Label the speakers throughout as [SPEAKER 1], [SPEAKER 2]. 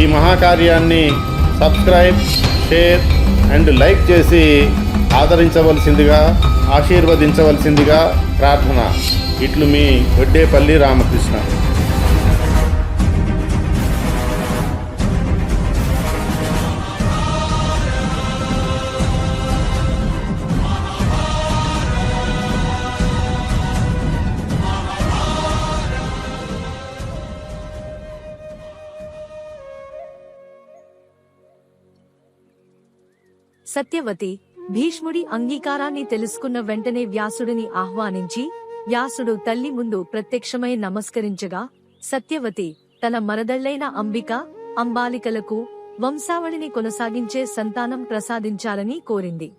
[SPEAKER 1] ఈ మహాకార్యాన్ని subscribe share and like చేసి ఆదరించవలసిందిగా ఆశీర్వదించవలసిందిగా ప్రార్థన. ఇట్లు మీ వడ్డేపల్లి రామకృష్ణ.
[SPEAKER 2] సత్యవతి భీష్ముడి అంగీకారాన్ని తెలుసుకున్న వెంటనే వ్యాసుడిని ఆహ్వానించి వ్యాసుడు తల్లి ముందు ప్రత్యక్షమై నమస్కరించగా సత్యవతి తన మరదళ్ళైన అంబిక అంబాలికలకు వంశావళిని కొనసాగించే సంతానం ప్రసాదించాలని కోరింది.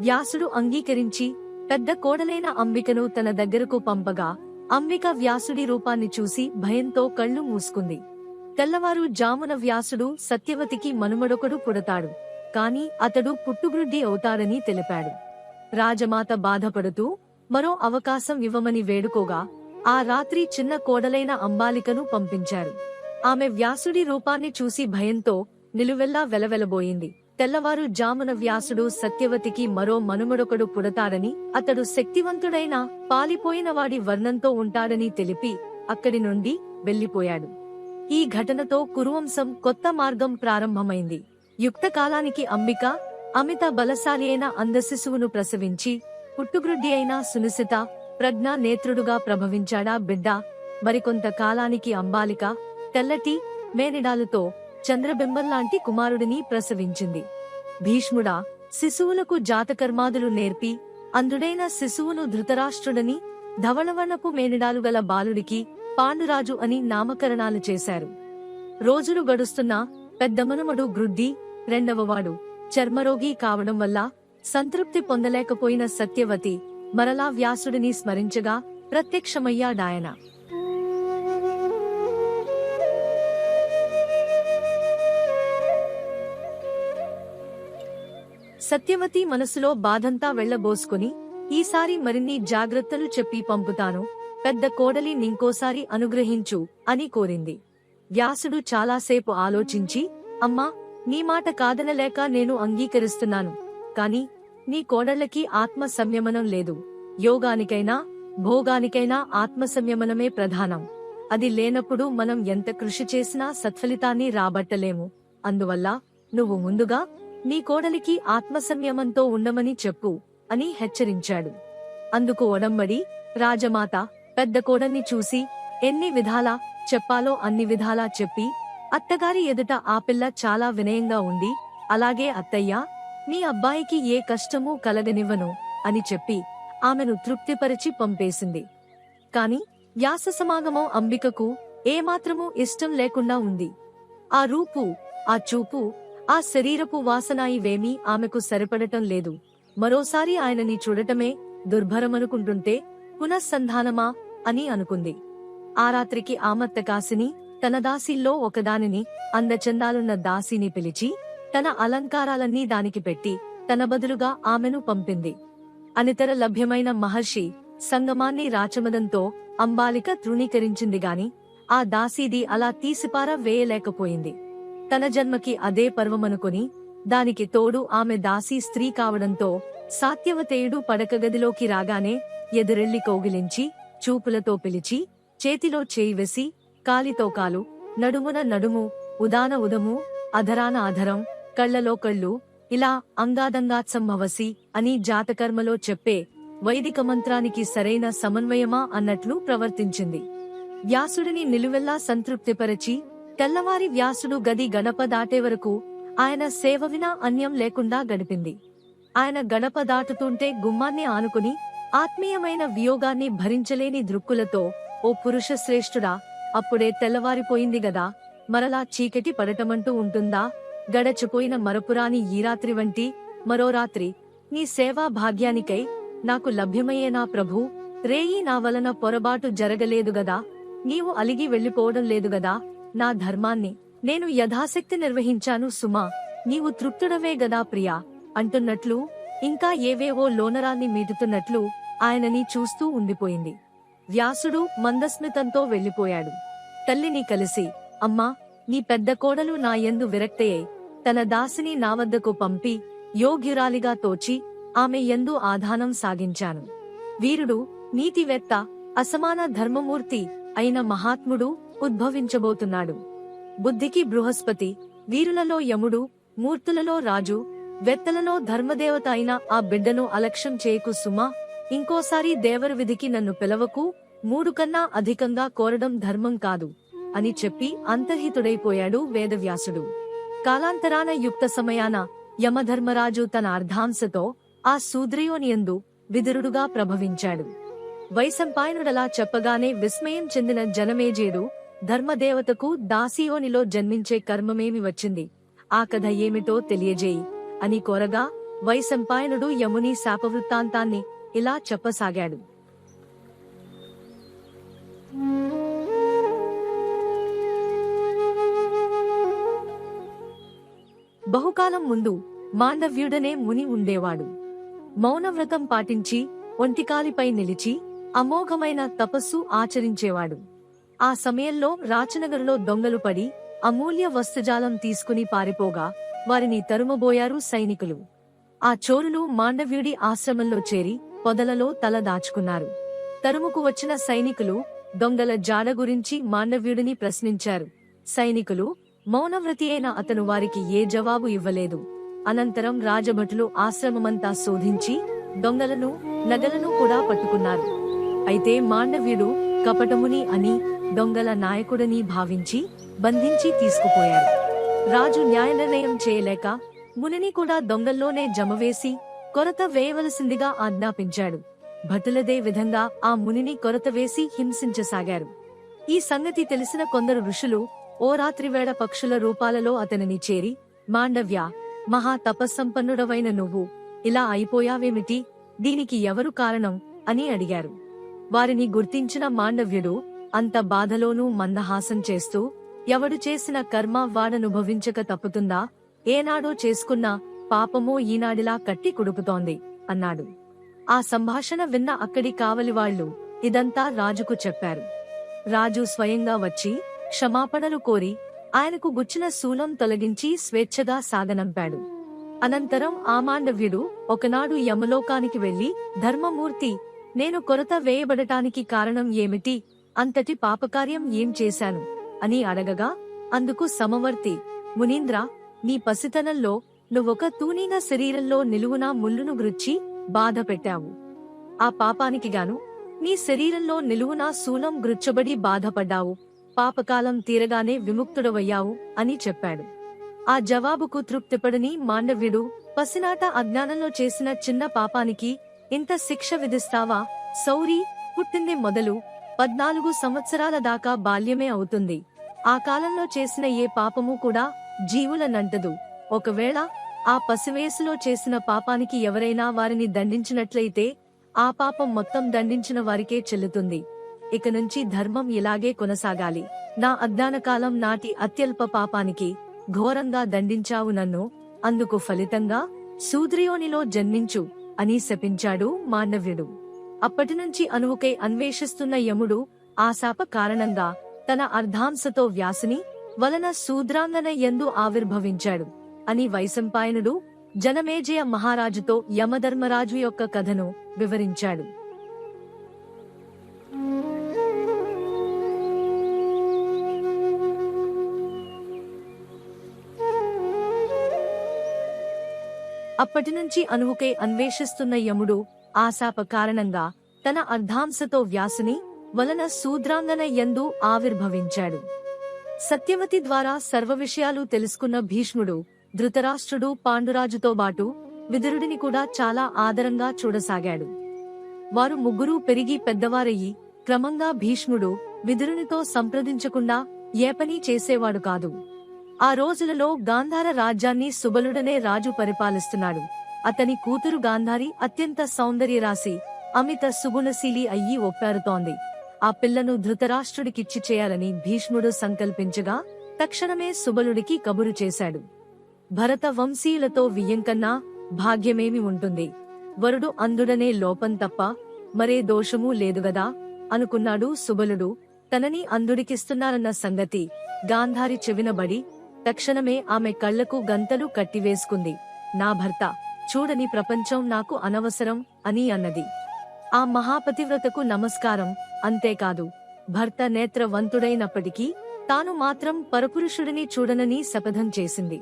[SPEAKER 2] వ్యాసుడు అంగీకరించి పెద్ద కోడలైన అంబికను తన దగ్గరకు పంపగా అంబిక వ్యాసుడి రూపాన్ని చూసి భయంతో కళ్ళు మూసుకుంది. తెల్లవారు జామున వ్యాసుడు సత్యవతికి మనుమడొకడు పుడతాడు. కాని అతడు పుట్టుగ్రుడ్డి అవుతాడని తెలిపాడు. రాజమాత బాధపడుతూ మరో అవకాశం ఇవ్వమని వేడుకోగా ఆ రాత్రి చిన్న కోడలైన అంబాలికను పంపించారు. ఆమె వ్యాసుడి రూపాన్ని చూసి భయంతో నిలువెల్లా వెలవెలబోయింది. తెల్లవారు జామున వ్యాసుడు సత్యవతికి మరో మనుమడొకడు పుడతాడని అతడు శక్తివంతుడైన పాలిపోయిన వాడి వర్ణంతో ఉంటాడని తెలిపి అక్కడి నుండి వెళ్ళిపోయాడు ఈ ఘటనతో కురువంశం కొత్త మార్గం ప్రారంభమైంది. యుక్త కాలానికి అంబిక అమిత బలశాలి అయిన అందశిశువును ప్రసవించి పుట్టుగ్రుడ్డి అయిన సునిశిత ప్రజ్ఞా నేత్రుడుగా ప్రభవించాడా బిడ్డ? మరికొంత కాలానికి అంబాలిక తెల్లటి మేనిడాలతో చంద్రబింబంలాంటి కుమారుడిని ప్రసవించింది. భీష్ముడా శిశువులకు జాతకర్మాదులు నేర్పి అందుడైన శిశువును ధృతరాష్ట్రుడని ధవళవణపు మేనిడాలు గల బాలుడికి పాండురాజు అని నామకరణాలు చేశారు. రోజులు గడుస్తున్నా పెద్దమనుమడు గ్రుడ్డి రెండవవాడు చర్మరోగి కావడం వల్ల సంతృప్తి పొందలేకపోయిన సత్యవతి మరలా వ్యాసుడిని స్మరించగా ప్రత్యక్షమయ్యాడాయన సత్యవతి మనసులో బాధంతా వెళ్ళబోసుకుని ఈసారి మరిన్ని జాగ్రత్తలు చెప్పి పంపుతాను. పెద్ద కోడలి నింకోసారి అనుగ్రహించు అని కోరింది. వ్యాసుడు చాలాసేపు ఆలోచించి అమ్మా నీ మాట కాదనలేక నేను అంగీకరిస్తున్నాను. కాని నీ కోడళ్ళకి ఆత్మ సంయమనం లేదు. యోగానికైనా భోగానికైనా ఆత్మ సంయమనమే ప్రధానం. అది లేనప్పుడు మనం ఎంత కృషి చేసినా సత్ఫలితాన్ని రాబట్టలేము. అందువల్ల నువ్వు ముందుగా నీ కోడలికి ఆత్మ సంయమంతో ఉండమని చెప్పు అని హెచ్చరించాడు. అందుకు ఒడంబడి రాజమాత పెద్ద కోడల్ని చూసి ఎన్ని విధాలా చెప్పాలో అన్ని విధాలా చెప్పి అత్తగారి ఎదుట ఆ పిల్ల చాలా వినయంగా ఉండి అలాగే అత్తయ్య నీ అబ్బాయికి ఏ కష్టమూ కలగనివ్వను అని చెప్పి ఆమెను తృప్తిపరిచి పంపేసింది. కాని యాస సమాగమం అంబికకు ఏమాత్రమూ ఇష్టం లేకుండా ఉంది. ఆ రూపు ఆ చూపు ఆ శరీరపు వాసన ఇవేమీ ఆమెకు సరిపడటం లేదు. మరోసారి ఆయనని చూడటమే దుర్భరమనుకుంటుంటే పునఃసంధానమా అని అనుకుంది. ఆ రాత్రికి ఆమత్త కాసిని తన దాసీల్లో ఒకదానిని అందచందాలున్న దాసీని పిలిచి తన అలంకారాలన్నీ దానికి పెట్టి తన బదులుగా ఆమెను పంపింది. అనితర లభ్యమైన మహర్షి సంగమాన్ని రాచమదంతో అంబాలిక తృణీకరించింది గాని ఆ దాసీది అలా తీసిపార వేయలేకపోయింది. తన జన్మకి అదే పర్వమనుకొని దానికి తోడు ఆమె దాసీ స్త్రీ కావడంతో సాత్యవతేయుడు పడకగదిలోకి రాగానే ఎదురెళ్ళి కౌగిలించి చూపులతో పిలిచి చేతిలో చేయి వేసి కాలితో కాలు నడుమున నడుము ఉదాన ఉదము అధరాన అధరం కళ్ళలో కళ్ళు ఇలా అంగాదంగాత్సంభవసి అని జాతకర్మలో చెప్పే వైదిక మంత్రానికి సరైన సమన్వయమా అన్నట్లు ప్రవర్తించింది. వ్యాసుడిని నిలువెల్లా సంతృప్తిపరచి తెల్లవారి వ్యాసుడు గది గణప దాటే వరకు ఆయన సేవ వినా అన్యం లేకుండా గడిపింది. ఆయన గణప దాటుతుంటే గుమ్మాన్ని ఆనుకుని ఆత్మీయమైన వియోగాన్ని భరించలేని దృక్కులతో ఓ పురుష శ్రేష్ఠుడా అప్పుడే తెల్లవారిపోయింది గదా. మరలా చీకటి పడటమంటూ ఉంటుందా? గడచిపోయిన మరపురాని ఈ రాత్రి వంటి మరో రాత్రి. నీ సేవా భాగ్యానికై నాకు లభ్యమయ్యే నా ప్రభు రేయి నా వలన పొరబాటు జరగలేదు గదా. నీవు అలిగి వెళ్ళిపోవడం లేదు గదా. నా ధర్మాన్ని నేను యథాశక్తి నిర్వహించాను సుమా. నీవు తృప్తుడవే గదా ప్రియా. అంటున్నట్లు ఇంకా ఏవేవో లోనరాన్ని మీటుతున్నట్లు ఆయనని చూస్తూ ఉండిపోయింది. వ్యాసుడు మందస్మితంతో వెళ్ళిపోయాడు తల్లిని కలిసి అమ్మా నీ పెద్ద కోడలు నా యందు విరక్తయ్యై తన దాసిని నా వద్దకు పంపి యోగ్యురాలిగా తోచి ఆమె ఎందు ఆధానం సాగించాను. వీరుడు నీతివేత్త అసమాన ధర్మమూర్తి అయిన మహాత్ముడు ఉద్భవించబోతున్నాడు. బుద్ధికి బృహస్పతి వీరులలో యముడు మూర్తులలో రాజు వెత్తలలో ధర్మదేవత అయిన ఆ బిడ్డను అలక్ష్యం చేయకు సుమా ఇంకోసారి దేవర విధికి నన్ను పిలవకు మూడు కన్నా అధికంగా కోరడం ధర్మం కాదు అని చెప్పి అంతర్హితుడైపోయాడు వేదవ్యాసుడు. కాలాంతరాన యుక్త సమయాన యమధర్మరాజు తన అర్ధాంశతో ఆ సూద్రయోనియందు విదురుడుగా ప్రభవించాడు. వైశంపాయనుడలా చెప్పగానే విస్మయం చెందిన జనమేజేడు ధర్మదేవతకు దాసియోనిలో జన్మించే కర్మమేమి వచ్చింది? ఆ కథ ఏమిటో తెలియజేయి అని కోరగా వైశంపాయనుడు యముని శాపవృత్తాంతాన్ని ఇలా చెప్పసాగాడు. బహుకాలం ముందు మాండవ్యుడనే ముని ఉండేవాడు. మౌనవ్రతం పాటించి ఒంటికాలిపై నిలిచి అమోఘమైన తపస్సు ఆచరించేవాడు. ఆ సమయంలో రాచనగరులో దొంగలు పడి అమూల్య వస్తుజాలం తీసుకుని పారిపోగా వారిని తరుమబోయారు సైనికులు. ఆ చోరులు మాండవ్యుడి ఆశ్రమంలో చేరి పొదలలో తల దాచుకున్నారు. తరుముకు వచ్చిన సైనికులు దొంగల జాడ గురించి మాండవ్యుడిని ప్రశ్నించారు. సైనికులు మౌనవ్రతి అయిన అతను వారికి ఏ జవాబు ఇవ్వలేదు. అనంతరం రాజభటులు ఆశ్రమమంతా శోధించి దొంగలను నగలను కూడా పట్టుకున్నారు. అయితే మాండవ్యుడు కపటముని అని దొంగల నాయకుడని భావించి బంధించి తీసుకుపోయారు. రాజు న్యాయ నిర్ణయం చేయలేక మునిని కూడా దొంగల్లోనే జమవేసి కొరత వేయవలసిందిగా ఆజ్ఞాపించాడు. భటులదే విధంగా ఆ మునిని కొరత వేసి హింసించసాగారు. ఈ సంగతి తెలిసిన కొందరు ఋషులు ఓ రాత్రివేళ పక్షుల రూపాలలో అతనిని చేరి మాండవ్య మహా తపస్సంపన్నుడవైన నువ్వు ఇలా అయిపోయావేమిటి? దీనికి ఎవరు కారణం? అని అడిగారు. వారిని గుర్తించిన మాండవ్యుడు అంత బాధలోనూ మందహాసం చేస్తూ ఎవడు చేసిన కర్మ వాడనుభవించక తప్పుతుందా? ఏనాడో చేసుకున్న పాపమో ఈనాడిలా కట్టి కుడుకుతోంది అన్నాడు. ఆ సంభాషణ విన్న అక్కడి కావలివాళ్ళు ఇదంతా రాజుకు చెప్పారు. రాజు స్వయంగా వచ్చి క్షమాపణలు కోరి ఆయనకు గుచ్చిన శూలం తొలగించి స్వేచ్ఛగా సాగనంపాడు. అనంతరం ఆ మాండవ్యుడు ఒకనాడు యమలోకానికి వెళ్ళి ధర్మమూర్తి నేను కొరత వేయబడటానికి కారణం ఏమిటి అంతటి పాపకార్యం ఏం చేశాను అని అడగగా అందుకు సమవర్తి మునీంద్ర నీ పసితనంలో నువ్వొక తూనీన శరీరంలో నిలువునా ముళ్ళును గుచ్చి బాధ పెట్టావు. ఆ పాపానికి గాను నీ శరీరంలో నిలువునా శూలం గృచ్చబడి బాధపడ్డావు. పాపకాలం తీరగానే విముక్తుడవయ్యావు అని చెప్పాడు. ఆ జవాబుకు తృప్తిపడని మాండవ్యుడు పసినాట అజ్ఞానంలో చేసిన చిన్న పాపానికి ఇంత శిక్ష విధిస్తావా? సౌరి పుట్టింది మొదలు పద్నాలుగు సంవత్సరాల దాకా బాల్యమే అవుతుంది. ఆ కాలంలో చేసిన ఏ పాపము కూడా జీవులనంటదు. ఒకవేళ ఆ పసివయసులో చేసిన పాపానికి ఎవరైనా వారిని దండించినట్లయితే ఆ పాపం మొత్తం దండించిన వారికే చెల్లుతుంది. ఇక నుంచి ధర్మం ఇలాగే కొనసాగాలి. నా అజ్ఞానకాలం నాటి అత్యల్ప పాపానికి ఘోరంగా దండించావు నన్ను అందుకు ఫలితంగా సూద్రియోనిలో జన్మించు అని శపించాడు మాండవ్యుడు అప్పటినుంచి అనువుకై అన్వేషిస్తున్న యముడు ఆ శాప కారణంగా తన అర్ధాంశతో వ్యాసుని వలన శూద్రాంగన ఎందు ఆవిర్భవించాడు. అని వైశంపాయనుడు జనమేజయ మహారాజుతో యమధర్మరాజు యొక్క కథను వివరించాడు. అప్పటినుంచి అనువుకై అన్వేషిస్తున్న యముడు ఆశాప కారణంగా తన అర్ధాంశతో వ్యాసుని వలన శూద్రాంగన యందు ఆవిర్భవించాడు. సత్యవతి ద్వారా సర్వ విషయాలు తెలుసుకున్న భీష్ముడు ధృతరాష్ట్రుడు పాండురాజుతో బాటు విదురుడిని కూడా చాలా ఆదరంగా చూడసాగాడు. వారు ముగ్గురూ పెరిగి పెద్దవారయ్యి క్రమంగా భీష్ముడు విదురునితో సంప్రదించకుండా ఏ పని చేసేవాడు కాదు. ఆ రోజులలో గాంధార రాజ్యాన్ని సుబలుడనే రాజు పరిపాలిస్తున్నాడు. అతని కూతురు గాంధారి అత్యంత సౌందర్యరాశి అమిత సుగుణశీలి అయ్యి ఒప్పారుతోంది. ఆ పిల్లను ధృతరాష్ట్రుడికిచ్చి చేయాలని భీష్ముడు సంకల్పించగా తక్షణమే సుబలుడికి కబురు చేశాడు. భరత వంశీయులతో వియ్యంకన్నా భాగ్యమేమి ఉంటుంది? వరుడు అందుడనే లోపం తప్ప మరే దోషమూ లేదుగదా అనుకున్నాడు సుబలుడు. తనని అందుడికిస్తున్నారన్న సంగతి గాంధారి చెవినబడి తక్షణమే ఆమె కళ్ళకు గంతలు కట్టివేసుకుంది. నా భర్త చూడని ప్రపంచం నాకు అనవసరం అని అన్నది. ఆ మహాపతివ్రతకు నమస్కారం అంతేకాదు. భర్త నేత్రవంతుడైనప్పటికీ తాను మాత్రం పరపురుషుడిని చూడనని శపథం చేసింది.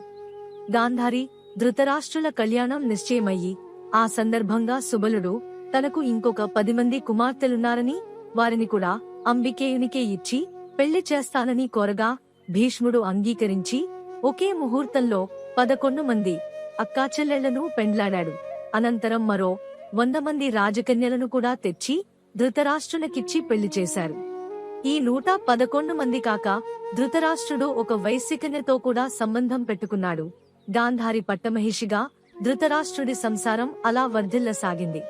[SPEAKER 2] గాంధారి ధృతరాష్ట్రుల కళ్యాణం నిశ్చయమయ్యి ఆ సందర్భంగా సుబలుడు తనకు ఇంకొక పది మంది కుమార్తెలున్నారని వారిని కూడా అంబికేయునికే ఇచ్చి పెళ్ళి చేస్తానని కోరగా భీష్ముడు అంగీకరించి ఒకే ముహూర్తంలో పదకొండు మంది అక్కాచెల్లెళ్ళను పెండ్లాడాడు. అనంతరం మరో వంద మంది రాజకన్యలను కూడా తెచ్చి ధృతరాష్ట్రులకిచ్చి పెళ్ళి చేశారు. ఈ నూట పదకొండు మంది కాక ధృతరాష్ట్రుడు ఒక వైశ్యకన్యతో కూడా సంబంధం పెట్టుకున్నాడు. గాంధారి పట్టమహిషిగా ధృతరాష్ట్రుడి సంసారం అలా వర్ధిల్లసాగింది.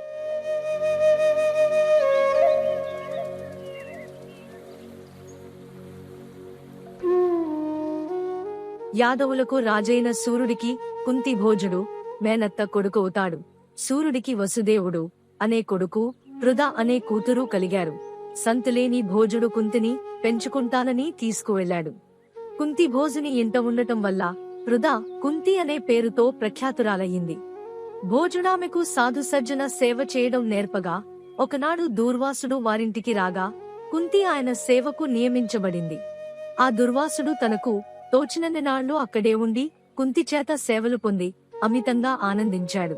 [SPEAKER 2] యాదవులకు రాజైన సూర్యుడికి కుంతి భోజుడు మేనత్త కొడుకు అవుతాడు. సూర్యుడికి వసుదేవుడు అనే కొడుకు వృధా అనే కూతురు కలిగారు. సంతులేని భోజుడు కుంతిని పెంచుకుంటానని తీసుకువెళ్ళాడు కుంతి భోజుని ఇంట ఉండటం వల్ల వృధా కుంతి అనే పేరుతో ప్రఖ్యాతురాలయ్యింది. భోజుడామెకు సాధుసర్జన సేవ చేయడం నేర్పగా ఒకనాడు దూర్వాసుడు వారింటికి రాగా కుంతి ఆయన సేవకు నియమించబడింది. ఆ దుర్వాసుడు తనకు తోచినన్ని నాళ్ళు అక్కడే ఉండి కుంతి చేత సేవలు పొంది అమితంగా ఆనందించాడు.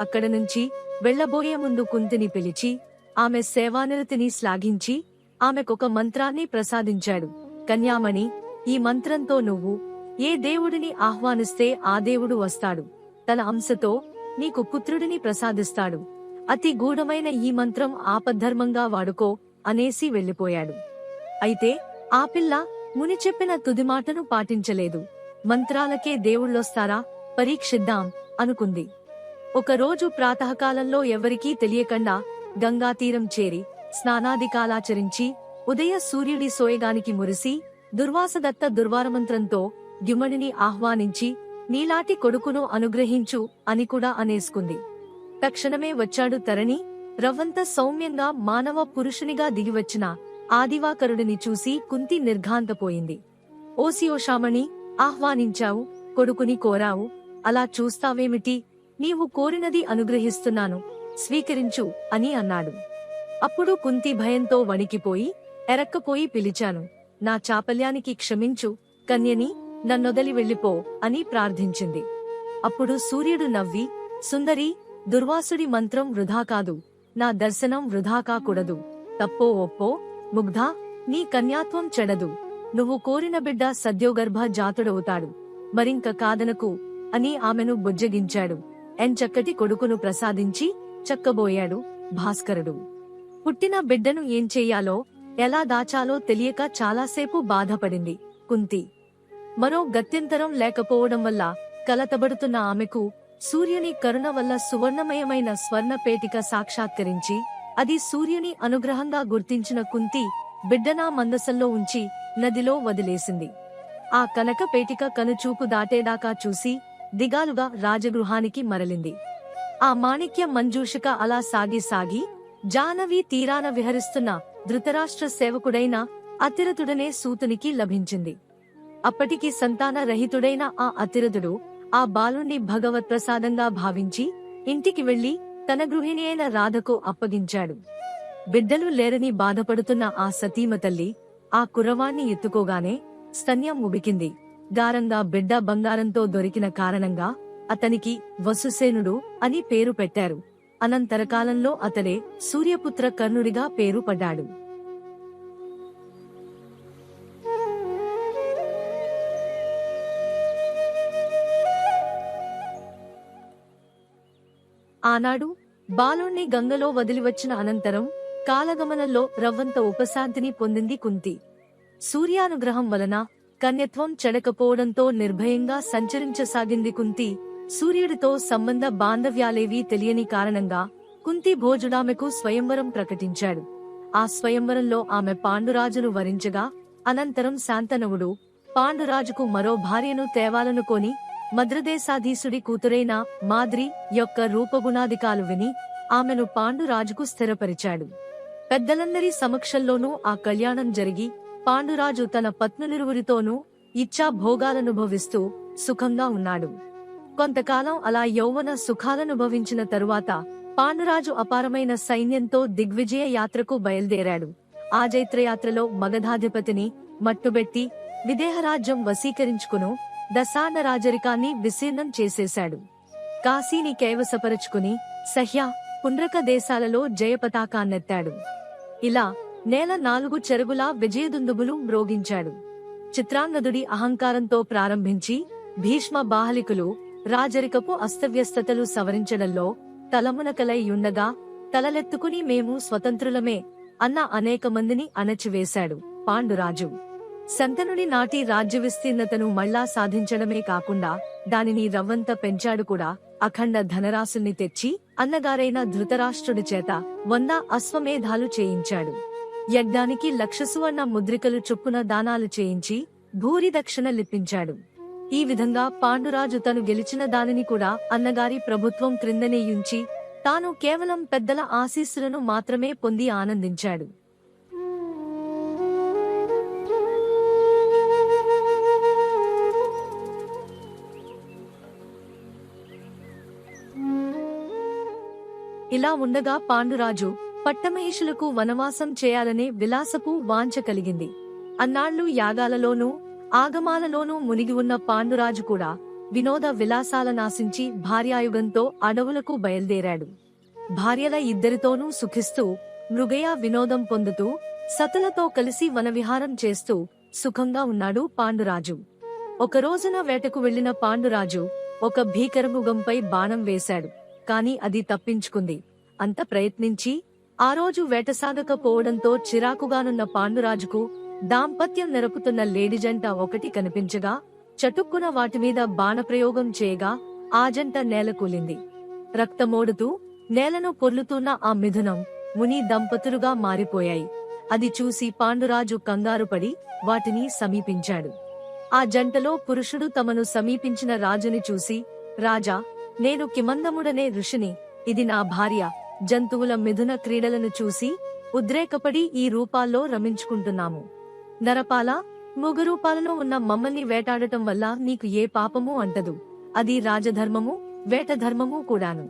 [SPEAKER 2] అక్కడ నుంచి వెళ్ళబోయే ముందు కుంతిని పిలిచి ఆమె సేవానిరతిని శ్లాఘించి ఆమెకొక మంత్రాన్ని ప్రసాదించాడు. కన్యామణి ఈ మంత్రంతో నువ్వు ఏ దేవుడిని ఆహ్వానిస్తే ఆ దేవుడు వస్తాడు. తన అంశతో నీకు పుత్రుడిని ప్రసాదిస్తాడు. అతి గూఢమైన ఈ మంత్రం ఆపద్ధర్మంగా వాడుకో అనేసి వెళ్ళిపోయాడు అయితే ఆ పిల్ల ముని చెప్పిన తుదిమాటను పాటించలేదు. మంత్రాలకే దేవుళ్ళొస్తారా? పరీక్షిద్దాం అనుకుంది. ఒకరోజు ప్రాతకాలంలో ఎవరికీ తెలియకుండా గంగా తీరం చేరి స్నానాదికాలాచరించి ఉదయ సూర్యుడి సోయగానికి మురిసి దుర్వాసదత్త దుర్వారమంత్రంతో ద్యుమణిని ఆహ్వానించి నీలాటి కొడుకును అనుగ్రహించు అని కూడా అనేసుకుంది. తక్షణమే వచ్చాడు తరణి రవ్వంత సౌమ్యంగా మానవ పురుషునిగా దిగివచ్చిన ఆదివాకరుడిని చూసి కుంతి నిర్ఘాంతపోయింది. ఓసియోషామణి ఆహ్వానించావు కొడుకుని కోరావు అలా చూస్తావేమిటి? నీవు కోరినది అనుగ్రహిస్తున్నాను స్వీకరించు అని అన్నాడు. అప్పుడు కుంతి భయంతో వణికిపోయి ఎరక్కపోయి పిలిచాను నా చాపల్యానికి క్షమించు కన్యని నన్నొదలి వెళ్ళిపో అని ప్రార్థించింది. అప్పుడు సూర్యుడు నవ్వి సుందరి దుర్వాసుడి మంత్రం వృధా కాదు. నా దర్శనం వృధా కాకూడదు. తప్పో ఒప్పో ముగ్ధా నీ కన్యాత్వం చెడదు. నువ్వు కోరిన బిడ్డ సద్యోగర్భ జాతుడవుతాడు. మరింక కాదనకు అని ఆమెను బుజ్జగించాడు. ఎంచక్కటి కొడుకును ప్రసాదించి చక్కబోయాడు భాస్కరుడు. పుట్టిన బిడ్డను ఏం చెయ్యాలో ఎలా దాచాలో తెలియక చాలాసేపు బాధపడింది కుంతి. మరో గత్యంతరం లేకపోవడం వల్ల కలతబడుతున్న ఆమెకు సూర్యుని కరుణ వల్ల సువర్ణమయమైన స్వర్ణపేటిక సాక్షాత్కరించి అది సూర్యుని అనుగ్రహంగా గుర్తించిన కుంతి బిడ్డనా మందసంలో ఉంచి నదిలో వదిలేసింది. ఆ కనక పేటిక కనుచూపు దాటేదాకా చూసి దిగాలుగా రాజగృహానికి మరలింది. ఆ మాణిక్య మంజూషిక అలా సాగి సాగి జానవి తీరాన విహరిస్తున్న ధృతరాష్ట్ర సేవకుడైన అతిరతుడనే సూతునికి లభించింది. అప్పటికి సంతాన రహితుడైన ఆ అతిరథుడు ఆ బాలుణ్ణి భగవత్ ప్రసాదంగా భావించి ఇంటికి వెళ్ళి తన గృహిణి అయిన రాధకు అప్పగించాడు. బిడ్డలు లేరని బాధపడుతున్న ఆ సతీమ తల్లి ఆ కురవాన్ని ఎత్తుకోగానే స్తన్యం ఉబికింది. గారంగా బిడ్డ బంగారంతో దొరికిన కారణంగా అతనికి వసుసేనుడు అని పేరు పెట్టారు. అనంతరకాలంలో అతడే సూర్యపుత్ర కర్ణుడిగా పేరు పడ్డాడు ఆనాడు బాలుణ్ణి గంగలో వదిలివచ్చిన అనంతరం కాలగమనంలో రవ్వంత ఉపశాంతిని పొందింది కుంతి. సూర్యానుగ్రహం వలన కన్యత్వం చెడకపోవడంతో నిర్భయంగా సంచరించసాగింది కుంతి. సూర్యుడితో సంబంధ బాంధవ్యాలేవీ తెలియని కారణంగా కుంతి భోజుడామెకు స్వయంవరం ప్రకటించాడు. ఆ స్వయంవరంలో ఆమె పాండురాజును వరించగా అనంతరం శాంతనవుడు పాండురాజుకు మరో భార్యను తేవాలనుకొని మద్రదేశాధీసుడి కూతురైన మాద్రి యొక్క రూపగుణాధికాలు విని ఆమెను పాండురాజుకు స్థిరపరిచాడు. పెద్దలందరి సమక్షంలోనూ ఆ కళ్యాణం జరిగి పాండురాజు తన పత్నులిరువురితోనూ ఇచ్చా భోగాలనుభవిస్తూ సుఖంగా ఉన్నాడు. కొంతకాలం అలా యౌవన సుఖాలనుభవించిన తరువాత పాండురాజు అపారమైన సైన్యంతో దిగ్విజయ యాత్రకు బయలుదేరాడు. ఆ మగధాధిపతిని మట్టుబెట్టి విదేహరాజ్యం వశీకరించుకును దశాన రాజరికాన్ని విశీర్ణం చేసేశాడు. కాశీని కైవసపరుచుకుని సహ్య పుండ్రక దేశాలలో జయపతాకాన్నెత్తాడు. ఇలా నేల నాలుగు చెరుగులా విజయదుందుబులు మ్రోగించాడు. చిత్రాంగదుడి అహంకారంతో ప్రారంభించి భీష్మ బాహలికులు రాజరికపు అస్తవ్యస్తతలు సవరించడంలో తలమునకలైయుండగా తలలెత్తుకుని మేము స్వతంత్రులమే అన్న అనేక మందిని అణచివేశాడు పాండురాజు. శంతనుడి నాటి రాజ్య విస్తీర్ణతను మళ్ళా సాధించడమే కాకుండా దానిని రవ్వంత పెంచాడు కూడా అఖండ ధనరాశుల్ని తెచ్చి అన్నగారైన ధృతరాష్ట్రుడి చేత వంద అశ్వమేధాలు చేయించాడు. యజ్ఞానికి లక్ష సువర్ణ ముద్రికలు చొప్పున దానాలు చేయించి భూరి దక్షిణ లిప్పించాడు. ఈ విధంగా పాండురాజు తను గెలిచిన దానిని కూడా అన్నగారి ప్రభుత్వం క్రిందనేయుంచి తాను కేవలం పెద్దల ఆశీస్సులను మాత్రమే పొంది ఆనందించాడు. ఇలా ఉండగా పాండురాజు పట్టమహిషులకు వనవాసం చేయాలనే విలాసపు వాంఛ కలిగింది. అన్నాళ్ళు యాగాలలోనూ ఆగమాలలోనూ మునిగి ఉన్న పాండురాజు కూడా వినోద విలాసాల నాశించి భార్యాయుగంతో అడవులకు బయలుదేరాడు. భార్యల ఇద్దరితోనూ సుఖిస్తూ మృగయ వినోదం పొందుతూ సతులతో కలిసి వనవిహారం చేస్తూ సుఖంగా ఉన్నాడు పాండురాజు. ఒకరోజున వేటకు వెళ్ళిన పాండురాజు ఒక భీకరమృగంపై బాణం వేశాడు. కాని అది తప్పించుకుంది. అంత ప్రయత్నించి ఆ రోజు వేటసాగకపోవడంతో చిరాకుగానున్న పాండురాజుకు దాంపత్యం నెరపుతున్న లేడి జంట ఒకటి కనిపించగా చటుక్కున వాటిమీద బాణప్రయోగం చేయగా ఆ జంట నేలకూలింది రక్తమోడుతూ నేలను పొర్లుతున్న ఆ మిథునం ముని దంపతులుగా మారిపోయాయి. అది చూసి పాండురాజు కంగారుపడి వాటిని సమీపించాడు. ఆ జంటలో పురుషుడు తమను సమీపించిన రాజుని చూసి రాజా నేను కిమందముడనే ఋషిని. ఇది నా భార్య. జంతువుల మిథున క్రీడలను చూసి ఉద్రేకపడి ఈ రూపాల్లో రమించుకుంటున్నాము. నరపాల ముగరూపాలలో ఉన్న మమ్మల్ని వేటాడటం వల్ల నీకు ఏ పాపమూ అంటదు. అది రాజధర్మము వేటధర్మము కూడాను.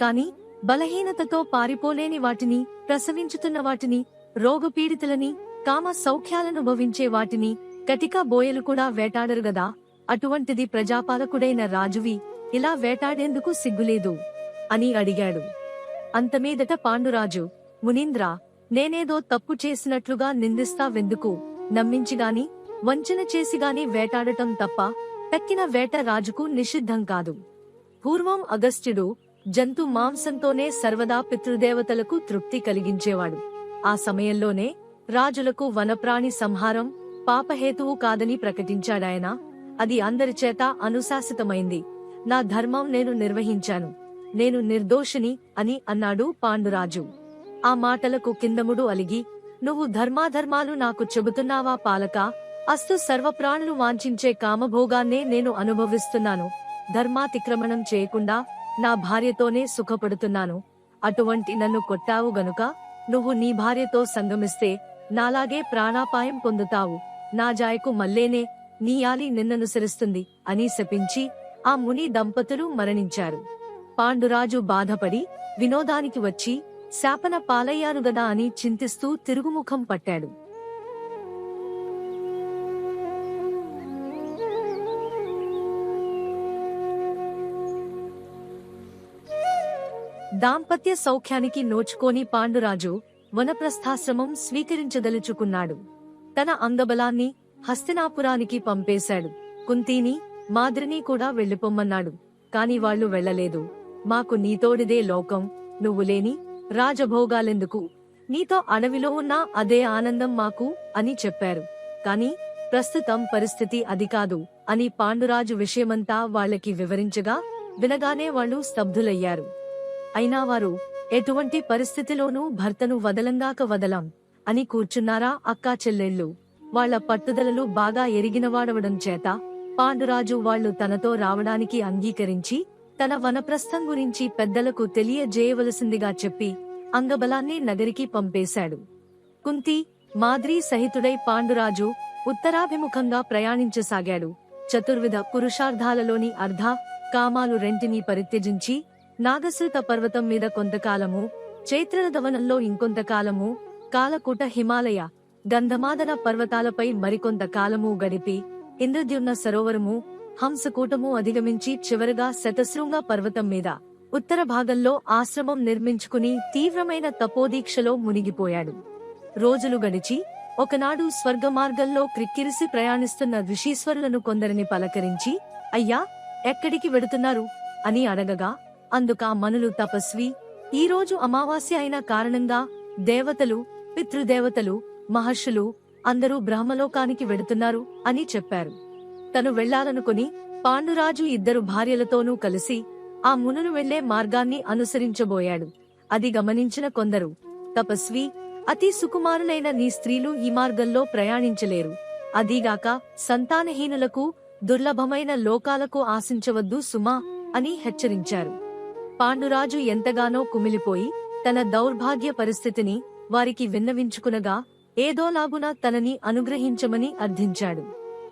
[SPEAKER 2] కాని బలహీనతతో పారిపోలేని వాటిని ప్రసవించుతున్న వాటిని రోగపీడితులని కామ సౌఖ్యాలను భవించే వాటిని కటిక బోయలు కూడా వేటాడరు గదా. అటువంటిది ప్రజాపాలకుడైన రాజువి ఇలా వేటాడేందుకు సిగ్గులేదు అని అడిగాడు. అంతమీదట పాండురాజు మునీంద్ర నేనేదో తప్పు చేసినట్లుగా నిందిస్తావెందుకు? నమ్మించిగాని వంచన చేసిగాని వేటాడటం తప్ప తక్కిన వేట రాజుకు నిషిద్ధం కాదు. పూర్వం అగస్త్యుడు జంతు మాంసంతోనే సర్వదా పితృదేవతలకు తృప్తి కలిగించేవాడు. ఆ సమయంలోనే రాజులకు వనప్రాణి సంహారం పాపహేతువు కాదని ప్రకటించాడాయన అది అందరిచేత అనుశాసితమైంది. నా ధర్మం నేను నిర్వహించాను. నేను నిర్దోషిని అని అన్నాడు పాండురాజు. ఆ మాటలకు కిందముడు అలిగి నువ్వు ధర్మాధర్మాలు నాకు చెబుతున్నావా పాలక? అస్తు సర్వప్రాణులు వాంఛించే కామభోగాన్నే నేను అనుభవిస్తున్నాను. ధర్మాతిక్రమణం చేయకుండా నా భార్యతోనే సుఖపడుతున్నాను. అటువంటి నన్ను కొట్టావు గనుక నువ్వు నీ భార్యతో సంగమిస్తే నాలాగే ప్రాణాపాయం పొందుతావు. నా జాయకు మల్లేనే నీ యాలి నిన్ననుసరిస్తుంది అని శపించి ఆ ముని దంపతులు మరణించారు. పాండురాజు బాధపడి వినోదానికి వచ్చి శాపన పాలయ్యాను గదా అని చింతిస్తూ తిరుగుముఖం పట్టాడు. దాంపత్య సౌఖ్యానికి నోచుకోని పాండురాజు వనప్రస్థాశ్రమం స్వీకరించదలుచుకున్నాడు. తన అందబలాన్ని హస్తినాపురానికి పంపేశాడు. కుంతీని మాద్రిని కూడా వెళ్ళిపోమ్మన్నాడు. కాని వాళ్ళు వెళ్ళలేదు. మాకు నీతోడిదే లోకం నువ్వు లేని రాజభోగాలెందుకు? నీతో అడవిలో ఉన్న అదే ఆనందం మాకు అని చెప్పారు. కాని ప్రస్తుతం పరిస్థితి అది కాదు అని పాండురాజు విషయమంతా వాళ్ళకి వివరించగా వినగానే వాళ్ళు స్తబ్దులయ్యారు అయినా వారు ఎటువంటి పరిస్థితిలోనూ భర్తను వదలంగాక వదలం అని కూర్చున్నారా అక్కా చెల్లెళ్ళు? వాళ్ళ పట్టుదలలు బాగా ఎరిగినవాడవడం చేత పాండురాజు వాళ్ళు తనతో రావడానికి అంగీకరించి తన వనప్రస్థం గురించి పెద్దలకు తెలియజేయవలసిందిగా చెప్పి అంగబలాన్ని నగరికి పంపేశాడు. కుంతి మాద్రి సహితుడై పాండురాజు ఉత్తరాభిముఖంగా ప్రయాణించసాగాడు. చతుర్విధ పురుషార్థాలలోని అర్ధ కామాలు రెంటిని పరిత్యజించి నాగశ్రుత పర్వతం మీద కొంతకాలము చైత్రనదవనంలో ఇంకొంతకాలము కాలకూట హిమాలయ గంధమాదన పర్వతాలపై మరికొంత కాలము గడిపి ఇంద్రద్యుమ్న సరోవరము హంసకూటము అధిగమించి చివరగా శతశృంగ పర్వతం మీద ఉత్తర భాగంలో ఆశ్రమం నిర్మించుకుని తీవ్రమైన తపోదీక్షలో మునిగిపోయాడు. రోజులు గడిచి ఒకనాడు స్వర్గ మార్గంలో క్రిక్కిరిసి ప్రయాణిస్తున్న ఋషీశ్వరులను కొందరిని పలకరించి అయ్యా ఎక్కడికి వెడుతున్నారు? అని అడగగా అందుక మనులు తపస్వి ఈ రోజు అమావాస్య అయిన కారణంగా దేవతలు పితృదేవతలు మహర్షులు అందరూ బ్రహ్మలోకానికి వెడుతున్నారు అని చెప్పారు. తను వెళ్ళాలనుకుని పాండురాజు ఇద్దరు భార్యలతోనూ కలిసి ఆ మునులు వెళ్ళే మార్గాన్ని అనుసరించబోయాడు. అది గమనించిన కొందరు తపస్వి అతి సుకుమారులైన నీ స్త్రీలు ఈ మార్గంలో ప్రయాణించలేరు. అదీగాక సంతానహీనులకు దుర్లభమైన లోకాలకు ఆశించవద్దు సుమా అని హెచ్చరించారు. పాండురాజు ఎంతగానో కుమిలిపోయి తన దౌర్భాగ్య పరిస్థితిని వారికి విన్నవించుకునగా ఏదోలాగున తనని అనుగ్రహించమని అర్థించాడు.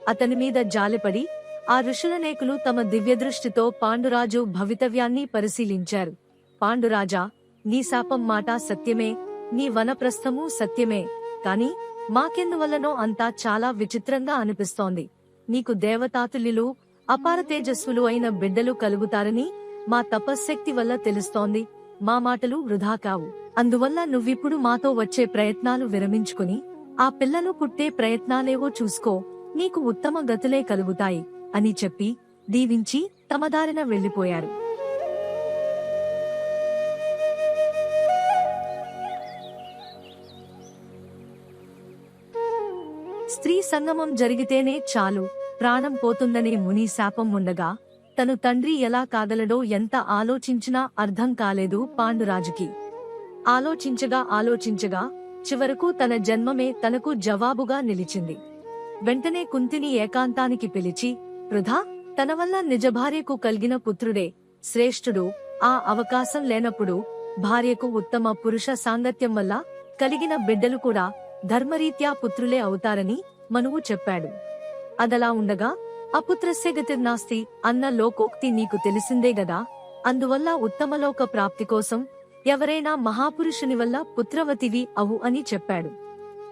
[SPEAKER 2] అతని మీద జాలిపడి ఆ ఋషులనేకులు తమ దివ్యదృష్టితో పాండురాజు భవితవ్యాన్ని పరిశీలించారు. పాండురాజా నీ శాపం మాట సత్యమే నీ వనప్రస్థము సత్యమే కాని మాకెందువల్లనో అంతా చాలా విచిత్రంగా అనిపిస్తోంది. నీకు దేవతాతుల్యులు అపార తేజస్సులు అయిన బిడ్డలు కలుగుతారని మా తపశ్శక్తి వల్ల తెలుస్తోంది. మా మాటలు వృధా కావు. అందువల్ల నువ్విప్పుడు మాతో వచ్చే ప్రయత్నాలు విరమించుకుని ఆ పిల్లలు పుట్టే ప్రయత్నాలేవో చూసుకో. నీకు ఉత్తమ గతులే కలుగుతాయి అని చెప్పి దీవించి తమదారిన వెళ్ళిపోయారు స్త్రీ సంగమం జరిగితేనే చాలు. ప్రాణం పోతుందనే ముని శాపం ఉండగా తను తండ్రి ఎలా కాదలడో ఎంత ఆలోచించినా అర్థం కాలేదు పాండురాజుకి. ఆలోచించగా ఆలోచించగా చివరకు తన జన్మమే తనకు జవాబుగా నిలిచింది. వెంటనే కుంతిని ఏకాంతానికి పిలిచి వృధా తన వల్ల నిజ భార్యకు కలిగిన పుత్రుడే శ్రేష్ఠుడు ఆ అవకాశం లేనప్పుడు భార్యకు ఉత్తమ పురుష సాంగత్యం వల్ల కలిగిన బిడ్డలు కూడా ధర్మరీత్యా పుత్రులే అవుతారని మనువు చెప్పాడు. అదలా ఉండగా అపుత్రస్య గతిర్నాస్తి అన్న లోకోక్తి నీకు తెలిసిందే గదా? అందువల్ల ఉత్తమలోక ప్రాప్తి కోసం ఎవరైనా మహాపురుషుని వల్ల పుత్రవతివి అవు అని చెప్పాడు.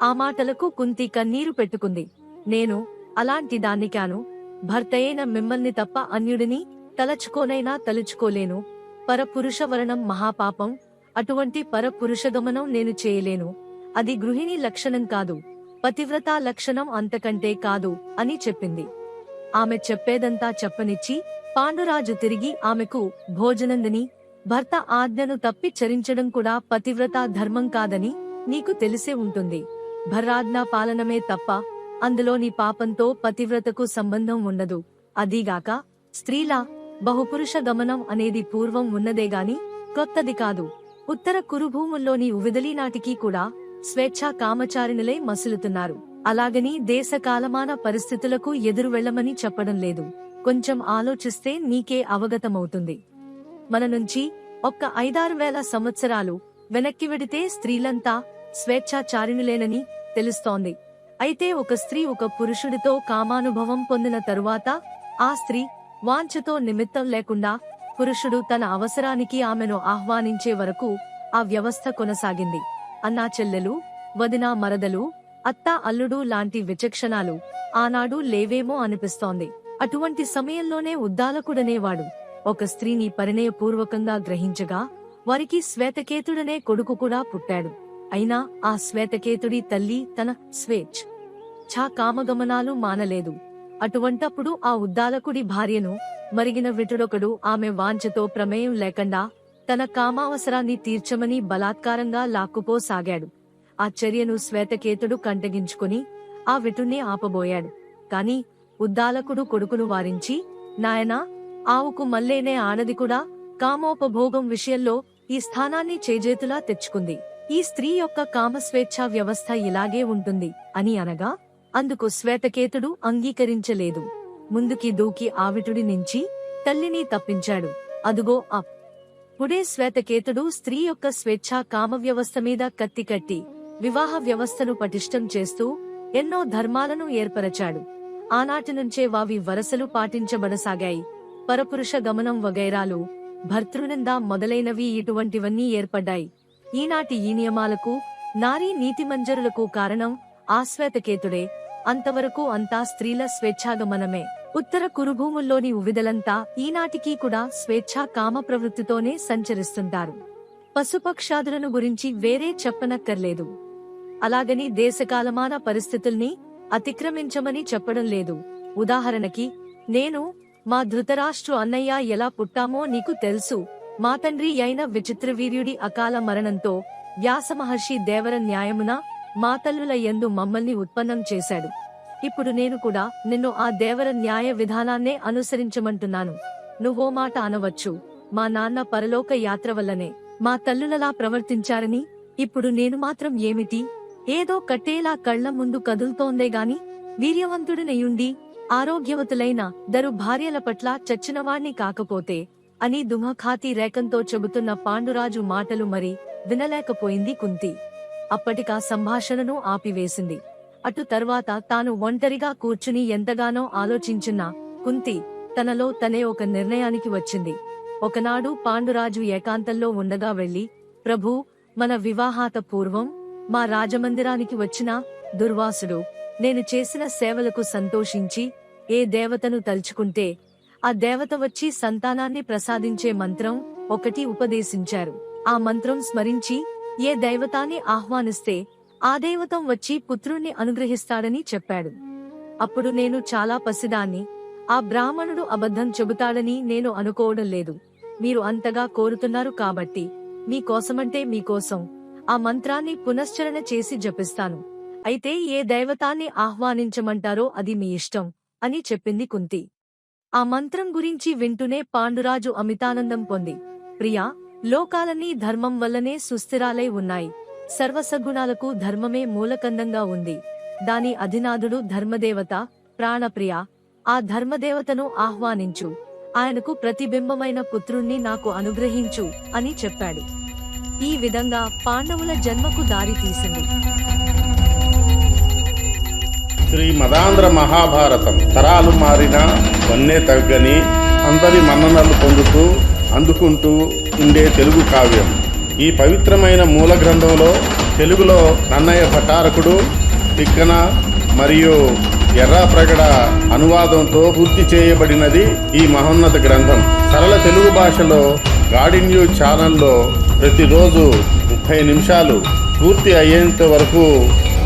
[SPEAKER 2] ఆ మాటలకు కుంతి కన్నీరు పెట్టుకుంది. నేను అలాంటి దానికాను భర్తయైన మిమ్మల్ని తప్ప అన్యుడిని తలచుకోనైనా తలుచుకోలేను. పరపురుష వరణం మహాపాపం. అటువంటి పరపురుషగమనం నేను చేయలేను. అది గృహిణి లక్షణం కాదు. పతివ్రతా లక్షణం అంతకంటే కాదు అని చెప్పింది. ఆమె చెప్పేదంతా చెప్పనిచ్చి పాండురాజు తిరిగి ఆమెకు భోజనందని భర్త ఆజ్ఞను తప్పి చరించడం కూడా పతివ్రత ధర్మం కాదని నీకు తెలిసే ఉంటుంది. భర్రాజ్ఞా పాలనమే తప్ప అందులోని పాపంతో పతివ్రతకు సంబంధం ఉండదు అదీగాక స్త్రీల బహుపురుష గమనం అనేది పూర్వం ఉన్నదేగాని కొత్తది కాదు. ఉత్తర కురుభూముల్లోని ఉవిదలి నాటికి కూడా స్వేచ్ఛా కామచారిణులై మసులుతున్నారు. అలాగని దేశ కాలమాన పరిస్థితులకు ఎదురు వెళ్ళమని చెప్పడం లేదు. కొంచెం ఆలోచిస్తే నీకే అవగతమవుతుంది. మన నుంచి ఒక్క ఐదారు వేల సంవత్సరాలు వెనక్కి వెడితే స్త్రీలంతా స్వేచ్ఛాచారిణులేనని తెలుస్తోంది. అయితే ఒక స్త్రీ ఒక పురుషుడితో కామానుభవం పొందిన తరువాత ఆ స్త్రీ వాంఛతో నిమిత్తం లేకుండా పురుషుడు తన అవసరానికి ఆమెను ఆహ్వానించే వరకు ఆ వ్యవస్థ కొనసాగింది. అన్నా చెల్లెలు వదినా మరదలు అత్త అల్లుడు లాంటి విచక్షణాలు ఆనాడు లేవేమో అనిపిస్తోంది. అటువంటి సమయంలోనే ఉద్దాలకుడనేవాడు. ఒక స్త్రీని పరిణయపూర్వకంగా గ్రహించగా వారికి శ్వేతకేతుడనే కొడుకు కూడా పుట్టాడు. అయినా ఆ శ్వేతకేతుడి తల్లి తన స్వేచ్ఛ ఛా కామగమనాలు మానలేదు. అటువంటప్పుడు ఆ ఉద్దాలకుడి భార్యను మరిగిన విటుడొకడు ఆమె వాంఛతో ప్రమేయం లేకుండా తన కామావసరాన్ని తీర్చమని బలాత్కారంగా లాక్కుపోసాగాడు. ఆ చర్యను శ్వేతకేతుడు కంటగించుకుని ఆ విటుణ్ణి ఆపబోయాడు. కాని ఉద్దాలకుడు కొడుకును వారించి నాయనా ఆవుకు మల్లేనే ఆనది కూడా కామోపభోగం విషయంలో ఈ స్థానాన్ని చేజేతులా తెచ్చుకుంది. ఈ స్త్రీ యొక్క కామస్వేచ్ఛా వ్యవస్థ ఇలాగే ఉంటుంది అని అనగా అందుకు శ్వేతకేతుడు అంగీకరించలేదు. ముందుకి దూకి ఆవిటుడి నుంచి తల్లిని తప్పించాడు. అదుగో అప్ పుడే శ్వేతకేతుడు స్త్రీ యొక్క స్వేచ్ఛా కామ వ్యవస్థ మీద కత్తి కట్టి వివాహ వ్యవస్థను పటిష్టం చేస్తూ ఎన్నో ధర్మాలను ఏర్పరచాడు. ఆనాటి నుంచే వావి వరసలు పాటించబడసాగాయి. పరపురుష గమనం వగైరాలు భర్తృనింద మొదలైనవి ఇటువంటివన్నీ ఏర్పడ్డాయి. ఈనాటి ఈ నియమాలకు నారీ నీతిమంజరులకు కారణం ఆశ్వేతకేతుడే అంతవరకు అంతా స్త్రీల స్వేచ్ఛాగమనమే. ఉత్తర కురుభూముల్లోని ఉవిదలంతా ఈనాటికి కూడా స్వేచ్ఛా కామ ప్రవృత్తితోనే సంచరిస్తుంటారు. పశుపక్షాదులను గురించి వేరే చెప్పనక్కర్లేదు. అలాగని దేశకాలమాన పరిస్థితుల్ని అతిక్రమించమని చెప్పడం లేదు. ఉదాహరణకి నేను మా ధృతరాష్ట్రు అన్నయ్య ఎలా పుట్టామో నీకు తెలుసు. మా తండ్రి అయిన విచిత్రవీర్యుడి అకాల మరణంతో వ్యాసమహర్షి దేవర న్యాయమున మా తల్లుల యందు మమ్మల్ని ఉత్పన్నం చేశాడు. ఇప్పుడు నేను కూడా నిన్ను ఆ దేవర న్యాయ విధానాన్నే అనుసరించమంటున్నాను. నువ్వో మాట అనవచ్చు. మా నాన్న పరలోక యాత్ర వల్లనే మా తల్లులలా ప్రవర్తించారని ఇప్పుడు నేను మాత్రం ఏమిటి? ఏదో కట్టేలా కళ్ళ ముందు కదులుతోందే గాని వీర్యవంతుడినయుండి ఆరోగ్యవతులైన దరు భార్యల పట్ల చచ్చినవాణ్ణి కాకపోతే అని దుమఖాతి రేకంతో చెబుతున్న పాండురాజు మాటలు మరి వినలేకపోయింది కుంతి. అప్పటికా సంభాషణను ఆపివేసింది. అటు తర్వాత తాను ఒంటరిగా కూర్చుని ఎంతగానో ఆలోచించిన కుంతి తనలో తనే ఒక నిర్ణయానికి వచ్చింది. ఒకనాడు పాండురాజు ఏకాంతంలో ఉండగా వెళ్ళి ప్రభూ మన వివాహాత పూర్వం మా రాజమందిరానికి వచ్చిన దుర్వాసుడు నేను చేసిన సేవలకు సంతోషించి ఏ దేవతను తలుచుకుంటే ఆ దేవత వచ్చి సంతానాన్ని ప్రసాదించే మంత్రం ఒకటి ఉపదేశించారు. ఆ మంత్రం స్మరించి ఏ దైవతాన్ని ఆహ్వానిస్తే ఆ దైవతం వచ్చి పుత్రుణ్ణి అనుగ్రహిస్తాడని చెప్పాడు. అప్పుడు నేను చాలా పసిదాన్ని ఆ బ్రాహ్మణుడు అబద్ధం చెబుతాడని నేను అనుకోవడం లేదు. మీరు అంతగా కోరుతున్నారు కాబట్టి మీకోసమంటే మీకోసం ఆ మంత్రాన్ని పునశ్చరణ చేసి జపిస్తాను. అయితే ఏ దైవతాన్ని ఆహ్వానించమంటారో అది మీ ఇష్టం అని చెప్పింది కుంతి. ఆ మంత్రం గురించి వింటూనే పాండురాజు అమితానందం పొంది. ప్రియా లోకాలన్నీ ధర్మం వల్లనే సుస్థిరాలై ఉన్నాయి. సర్వసగుణాలకు ధర్మమే మూలకందంగా ఉంది. దాని అధినాథుడు ధర్మదేవత ప్రాణప్రియ ఆ ధర్మదేవతను ఆహ్వానించు. ఆయనకు ప్రతిబింబమైన పుత్రుణ్ణి నాకు అనుగ్రహించు అని చెప్పాడు. ఈ విధంగా పాండవుల జన్మకు దారి తీసింది.
[SPEAKER 1] శ్రీ మదాంధ్ర మహాభారతం తరాలు మారిన వన్నే తగ్గని అందరి మన్ననలు పొందుతూ అందుకుంటూ ఉండే తెలుగు కావ్యం. ఈ పవిత్రమైన మూల గ్రంథంలో తెలుగులో నన్నయ్య భటారకుడు తిక్కన మరియు ఎర్రాప్రగడ అనువాదంతో పూర్తి చేయబడినది ఈ మహోన్నత గ్రంథం. సరళ తెలుగు భాషలో గాడి న్యూస్ ఛానల్లో ప్రతిరోజు ముప్పై నిమిషాలు పూర్తి అయ్యేంత వరకు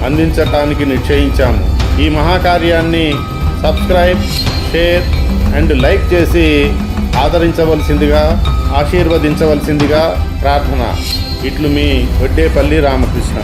[SPEAKER 1] అందించటానికి నిశ్చయించాము. ఈ మహాకార్యాన్ని సబ్స్క్రైబ్ షేర్ అండ్ లైక్ చేసి ఆదరించవలసిందిగా ఆశీర్వదించవలసిందిగా ప్రార్థన. ఇట్లు మీ వడ్డేపల్లి రామకృష్ణ.